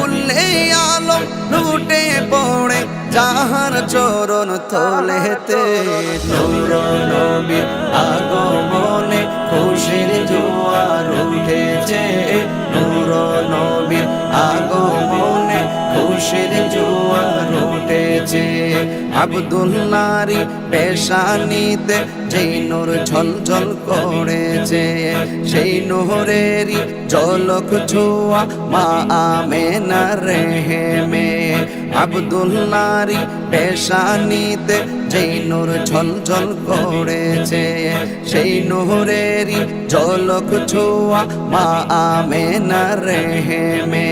উল্লে আলম লুটে পড়ে যাহার চরণ তলেতে নূর নবীর আগমনে খুশির জোয়ার উঠেছে। আবদুল্লারি পেশানিতে যেই নূর ঝলঝল করেছে, সেই নহরেরই জলক ছোয়া মা আমেনা রেহেমে। আবদুল্লারি পেশানিতে যেই নূর ঝলঝল করেছে, সেই নহরেরই জলক ছোয়া মা আমেনা রেহেমে।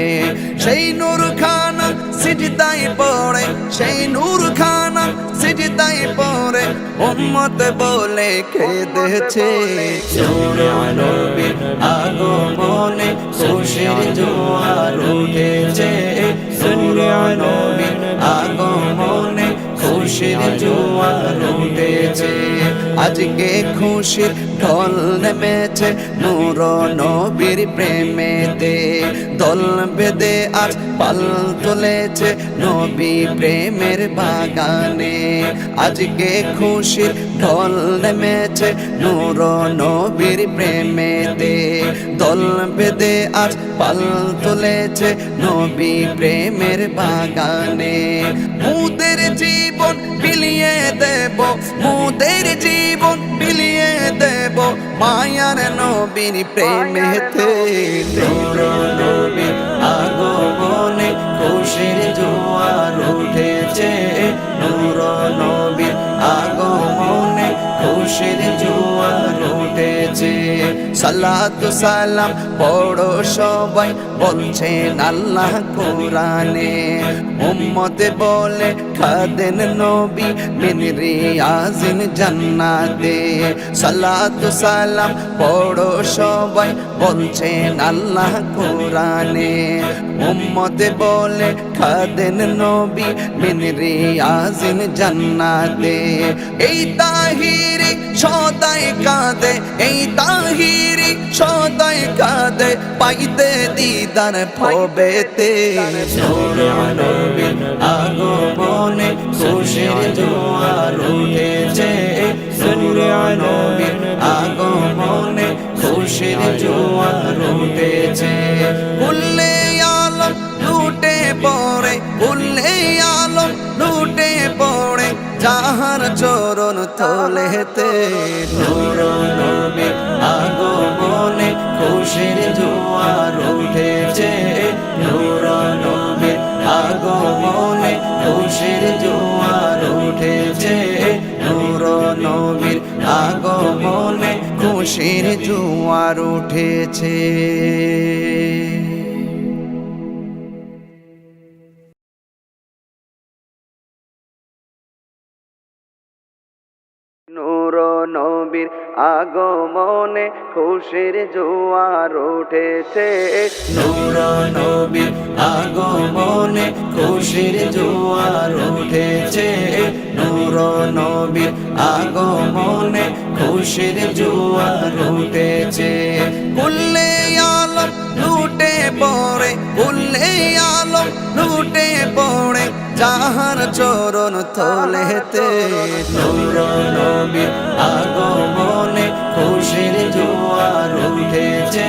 সেই নূর খানা সিজদাই পড়ে, সেই নূর খানা সিজদাই পড়ে, উম্মত বলে কেঁদেছে সূর্য নবীর আগমনে খুশির জোয়ার উঠেছে। আজকে খুশির ঢল নেমেছে নূর নবীর প্রেমেতে। দল বেদে আজ পাল তুলেছে নবী প্রেমের বাগানে। আজকে খুশির ঢল নেমেছে নূর নবীর প্রেমেতে। দল বেদে আজ পাল তুলেছে নবী প্রেমের বাগানে। মুদের জীবন মুদের জীবন বিলিয়ে দেব মায়ার নবীর প্রেমেতে নবীর আগমনে খুশির জোয়ার উঠেছে। নূর নবীর আগমনে খুশির জোয়ার সালাত সালাম পড়ো সবাই, বলছেন আল্লাহ কোরআনে। উম্মতে বলে, খাদেন নবী মিন রিয়াজিন জান্নাতে। সালাত সালাম পড়ো সবাই, বলছেন আল্লাহ কোরআনে। উম্মতে বলে, খাদেন নবী মিন রিয়াজিন জান্নাতে। এই তাহিরি সদাই কাঁদে, এই তাহিরি সদাই কাঁদে পাইতে দিদার নবীর আগমনে খুশির জোয়ার উঠেছে। নবীর আগমনে খুশির জোয়ার উঠেছে। উল্লে আলম লুটে পড়ে উল্লে আলম লুটে পড়ে যাহার চরণ তলেতে। নবীর আগমনে খুশির জোয়ার উঠেছে। নবীর আগমনে খুশির জোয়ার উঠেছে। নূর নবীর আগমনে খুশির জোয়ার উঠেছে। নূর নবীর আগমনে খুশির জোয়ার উঠেছে। উল্লে আলম লুটে পড়ে উল্লে আলম লুটে পড়ে। যাহার চরণ তলেতে। নূর নবীর আগমনে খুশির জোয়ার উঠেছে।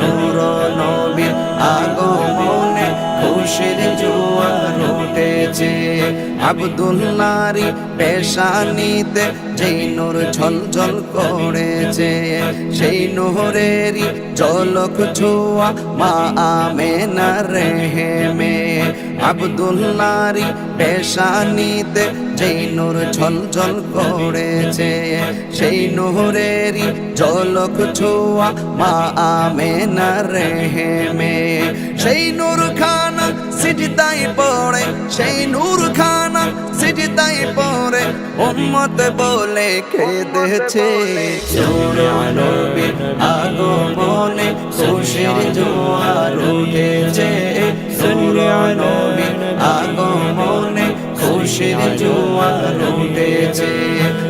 নূর নবীর আগমনে খুশির জোয়ার উঠেছে। আবদুল্লারি পেশানিতে যেই নূর ঝলঝল করেছে সেই নহরেরই জলক ছোয়া মা আমেনা রেহেমে। আবদুল্লারি পেশানিতে যেই নূর ঝল ঝল করেছে, সেই নহরেরই জলক ছোয়া মা আমে না আমেনা রেহেমে। সেই নূর খানা সিজদাই পড়ে, সেই নূর খানা সিজদাই পরে উম্মত বলে খেদেছে নবীর আগমনে খুশির জোয়ার উঠেছে। জোয়ার উঠেছে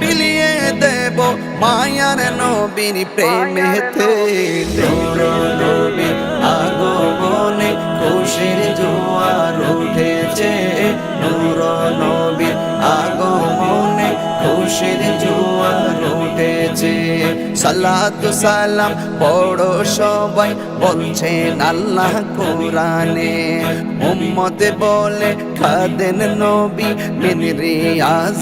বিলিয়ে দেব মায়ার নবীর প্রেমেতে নবীর আগমনে খুশির জোয়ার উঠেছে। নূর নবীর আগমনে খুশির জোয়ার উঠেছে। সালাতু সালাম পড়ো সবাই বলছেন আল্লাহ কোরআনে। উম্মতে বলে খাদেন নবী মিন রিয়াজ।